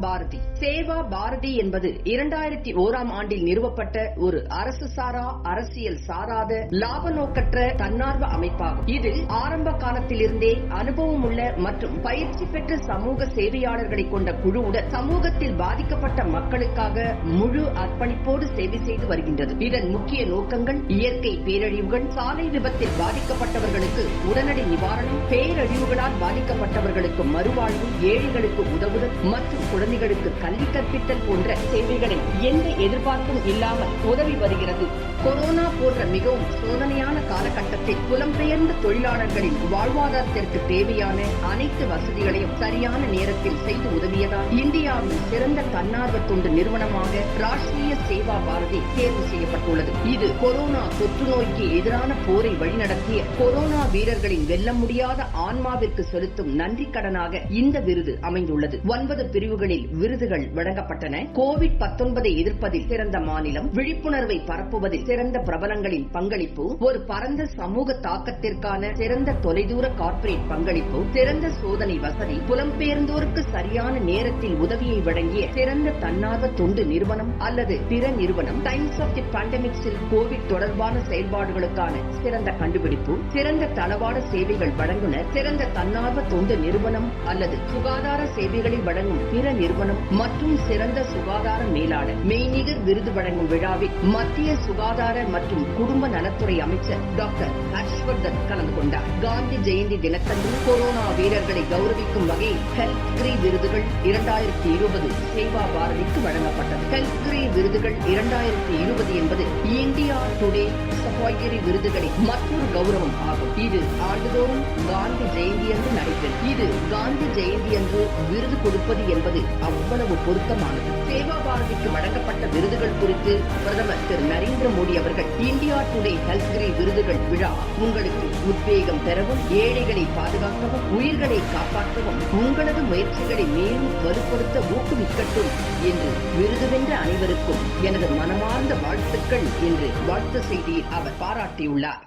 பாரதி. சேவா பாரதி என்பது இரண்டாயிரத்தி ஓராம் ஆண்டில் நிறுவப்பட்ட ஒரு அரசு சாரா அரசியல் சாராத லாப நோக்கற்ற தன்னார்வ அமைப்பாகும். இதில் ஆரம்ப காலத்திலிருந்தே அனுபவம் உள்ள மற்றும் பயிற்சி பெற்ற சமூக சேவையாளர்களை கொண்ட குழுவுடன் சமூகத்தில் பாதிக்கப்பட்ட மக்களுக்காக முழு அர்ப்பணிப்போடு சேவை செய்து வருகின்றது. இதன் முக்கிய நோக்கங்கள் இயற்கை பேரழிவுகள் சாலை விபத்தில் பாதிக்கப்பட்டவர்களுக்கு உடனடி நிவாரணம் பேரழிவுகளால் பாதிக்கப்பட்டவர்களுக்கு மறுவாழ்வு ஏழைகளுக்கு உதவுதல் மற்றும் குழந்தைகளுக்கு கல்வி கற்பித்தல் போன்ற சேவைகளை எந்த எதிர்பார்ப்பும் இல்லாமல் உதவி வருகிறது. கொரோனா போன்ற மிகவும் சோதனையான காலகட்டத்தில் புலம்பெயர்ந்த தொழிலாளர்களின் வாழ்வாதாரத்திற்கு தேவையான அனைத்து வசதிகளையும் சரியான நேரத்தில் செய்து உதவியதால் இந்தியாவின் சிறந்த தன்னார்வ தொண்டு நிறுவனமாக ராஷ்டிரிய சேவா பாரதி தேர்வு செய்யப்பட்டுள்ளது. இது கொரோனா தொற்று நோய்க்கு எதிரான போரை வழிநடத்திய கொரோனா வீரர்களின் வெல்ல முடியாத ஆன்மாவிற்கு செலுத்தும் நன்றி கடனாக இந்த விருது அமைந்துள்ளது. ஒன்பது பிரிவுகளில் விருதுகள் வழங்கப்பட்டன. கோவிட் பத்தொன்பதை எதிர்ப்பதில் சிறந்த மாநிலம் விழிப்புணர்வை பரப்புவதில் சிறந்த பிரபலங்களின் பங்களிப்பு ஒரு பரந்த சமூக தாக்கத்திற்கான சிறந்த தொலைதூர கார்ப்பரேட் பங்களிப்பு சிறந்த சோதனை வசதி புலம்பெயர்ந்தோருக்கு சரியான நேரத்தில் உதவியை வழங்கிய சிறந்த தன்னார்வ தொண்டு நிறுவனம் அல்லது பிற நிறுவனம். டைம்ஸ் ஆஃப் தி பாண்டமிக்ஸில் கோவிட் தொடர்பான செயல்பாடுகளுக்கான சிறந்த கண்டுபிடிப்பு சிறந்த தளவாட சேவைகள் வழங்குனர் சிறந்த தன்னார்வ தொண்டு நிறுவனம் அல்லது சுகாதார சேவைகளை வழங்கும் பிற நிறுவனம் மற்றும் சிறந்த சுகாதார மேலாளர். மெய்நிகர் விருது வழங்கும் விழாவில் மத்திய சுகாதார மற்றும் குடும்ப நலத்துறை அமைச்சர் டாக்டர் ஹர்ஷ்வர்தன் கலந்து கொண்டார். காந்தி ஜெயந்தி தினத்தன்று கொரோனா வீரர்களை கௌரவிக்கும் வகையில் ஹெல்த் கிரி விருதுகள் இரண்டாயிரத்தி இருபது சேவா பாரதிக்கு வழங்கப்பட்டது. ஹெல்த் கிரி விருதுகள் இரண்டாயிரத்தி இருபது என்பது இந்தியா டுடே சஃபாய்கிரி விருதுகளின் மற்றொரு கௌரவம் ஆகும். இது ஆண்டுதோறும் காந்தி ஜெயந்தி அன்று நடைபெறும். இது காந்தி ஜெயந்தி அன்று விருது கொடுப்பது என்பது அவ்வளவு பொருத்தமானது. சேவா பாரதிக்கு வழங்கப்பட்ட விருதுகள் குறித்து பிரதமர் திரு நரேந்திர மோடி அவர்கள் இந்தியா டுடே ஹெல்த் விருதுகள் விழா உங்களுக்கு உத்வேகம் பெறவும் ஏழைகளை பாதுகாக்கவும் உயிர்களை காப்பாற்றவும் உங்களது முயற்சிகளை மேலும் வலுப்படுத்த ஊக்குவிக்கட்டும் என்று விருது வென்ற அனைவருக்கும் எனது மனமார்ந்த வாழ்த்துக்கள் என்று வாழ்த்து செய்தியில் அவர் பாராட்டியுள்ளார்.